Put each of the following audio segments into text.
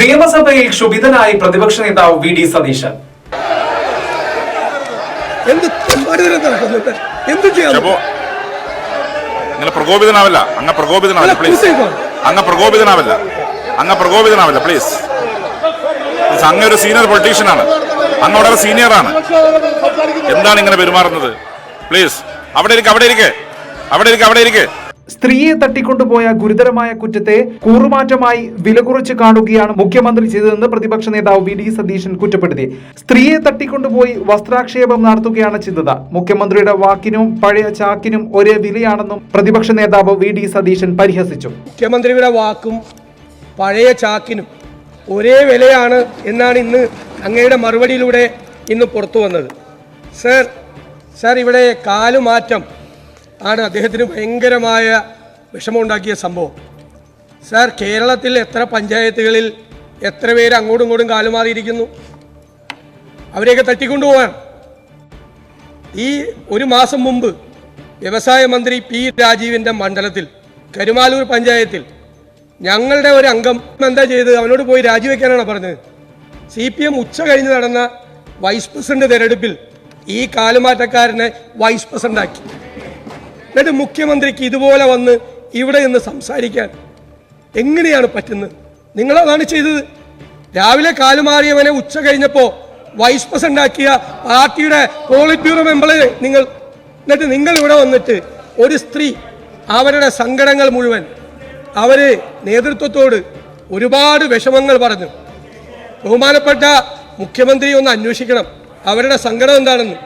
നിയമസഭയിൽ ക്ഷുഭിതനായി പ്രതിപക്ഷ നേതാവ് വി ഡി സതീശൻ. ഷബു പ്രകോപിതനാവില്ല. അങ്ങ് പ്രകോപിതനാവില്ല പ്ലീസ് അങ്ങ അങ്ങ് പ്രകോപിതനാവില്ല. അങ്ങ് പ്രകോപിതനാവില്ല പ്ലീസ് അങ്ങ് ഒരു സീനിയർ പൊളിറ്റീഷ്യനാണ് അങ്ങ് വളരെ സീനിയറാണ് എന്താണ് ഇങ്ങനെ പെരുമാറുന്നത്? പ്ലീസ് അവിടെ ഇരിക്കെ അവിടെ ഇരിക്കെ. അവിടെ ഇരിക്കെ അവിടെ ഇരിക്കെ. സ്ത്രീയെ തട്ടിക്കൊണ്ടുപോയ ഗുരുതരമായ കുറ്റത്തെ കൂറുമാറ്റമായി വില കുറച്ച് കാണുകയാണ് മുഖ്യമന്ത്രി ചെയ്തതെന്ന് പ്രതിപക്ഷ നേതാവ് വി ഡി സതീശൻ കുറ്റപ്പെടുത്തി. സ്ത്രീയെ തട്ടിക്കൊണ്ടുപോയി വസ്ത്രാക്ഷേപം നടത്തുകയാണ് ചെയ്തത്. മുഖ്യമന്ത്രിയുടെ വാക്കിനും പഴയ ചാക്കിനും ഒരേ വിലയാണെന്നും പ്രതിപക്ഷ നേതാവ് വി ഡി സതീശൻ പരിഹസിച്ചു. മുഖ്യമന്ത്രിയുടെ വാക്കും പഴയ ചാക്കിനും ഒരേ വിലയാണ് എന്നാണ് ഇന്ന് അങ്ങയുടെ മറുപടിയിലൂടെ ഇന്ന് പുറത്തു വന്നത് സർ സർ ഇവിടെ കാലുമാറ്റം ആണ് അദ്ദേഹത്തിന് ഭയങ്കരമായ വിഷമമുണ്ടാക്കിയ സംഭവം. സാർ കേരളത്തിൽ എത്ര പഞ്ചായത്തുകളിൽ എത്ര പേര് അങ്ങോട്ടും ഇങ്ങോട്ടും കാലുമാറിയിരിക്കുന്നു? അവരെയൊക്കെ തട്ടിക്കൊണ്ടുപോകാൻ ഈ ഒരു മാസം മുമ്പ് വ്യവസായ മന്ത്രി പി രാജീവിന്റെ മണ്ഡലത്തിൽ കരുമാലൂർ പഞ്ചായത്തിൽ ഞങ്ങളുടെ ഒരു അംഗം എന്താ ചെയ്തത്? അവനോട് പോയി രാജിവെക്കാനാണ് പറഞ്ഞത്? സി പി എം ഉച്ച കഴിഞ്ഞ് നടന്ന വൈസ് പ്രസിഡന്റ് തെരഞ്ഞെടുപ്പിൽ ഈ കാലുമാറ്റക്കാരനെ വൈസ് പ്രസിഡന്റ് ആക്കി എന്നിട്ട് മുഖ്യമന്ത്രിക്ക് ഇതുപോലെ വന്ന് ഇവിടെ നിന്ന് സംസാരിക്കാൻ എങ്ങനെയാണ് പറ്റുന്നത്? നിങ്ങളതാണ് ചെയ്തത്. രാവിലെ കാലുമാറിയവനെ ഉച്ച കഴിഞ്ഞപ്പോൾ വൈസ് പ്രസിഡന്റ് ആക്കിയ പാർട്ടിയുടെ പോളിറ്റ് ബ്യൂറോ മെമ്പറെ നിങ്ങൾ എന്നിട്ട് നിങ്ങൾ ഇവിടെ വന്നിട്ട് ഒരു സ്ത്രീ അവരുടെ സങ്കടങ്ങൾ മുഴുവൻ അവർ നേതൃത്വത്തോട് ഒരുപാട് വിഷമങ്ങൾ പറഞ്ഞു. ബഹുമാനപ്പെട്ട മുഖ്യമന്ത്രി ഒന്ന് അന്വേഷിക്കണം. അവരുടെ സങ്കടം എന്താണെന്ന്.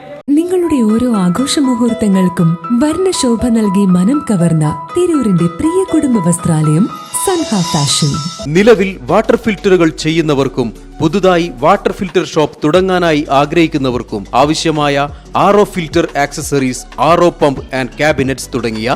നിങ്ങളുടെ ഓരോ ആഘോഷ മുഹൂർത്തങ്ങൾക്കും വർണശോഭ നൽകി മനം കവർന്ന തിരൂരിന്റെ പ്രിയ കുടുംബ വസ്ത്രാലയം സൻഹ ഫാഷൻ. നിലവിൽ വാട്ടർ ഫിൽറ്ററുകൾ ചെയ്യുന്നവർക്കും പുതുതായി വാട്ടർ ഫിൽറ്റർ ഷോപ്പ് തുടങ്ങാനായി ആഗ്രഹിക്കുന്നവർക്കും ആവശ്യമായ R filter accessories R pump and cabinets തുടങ്ങിയ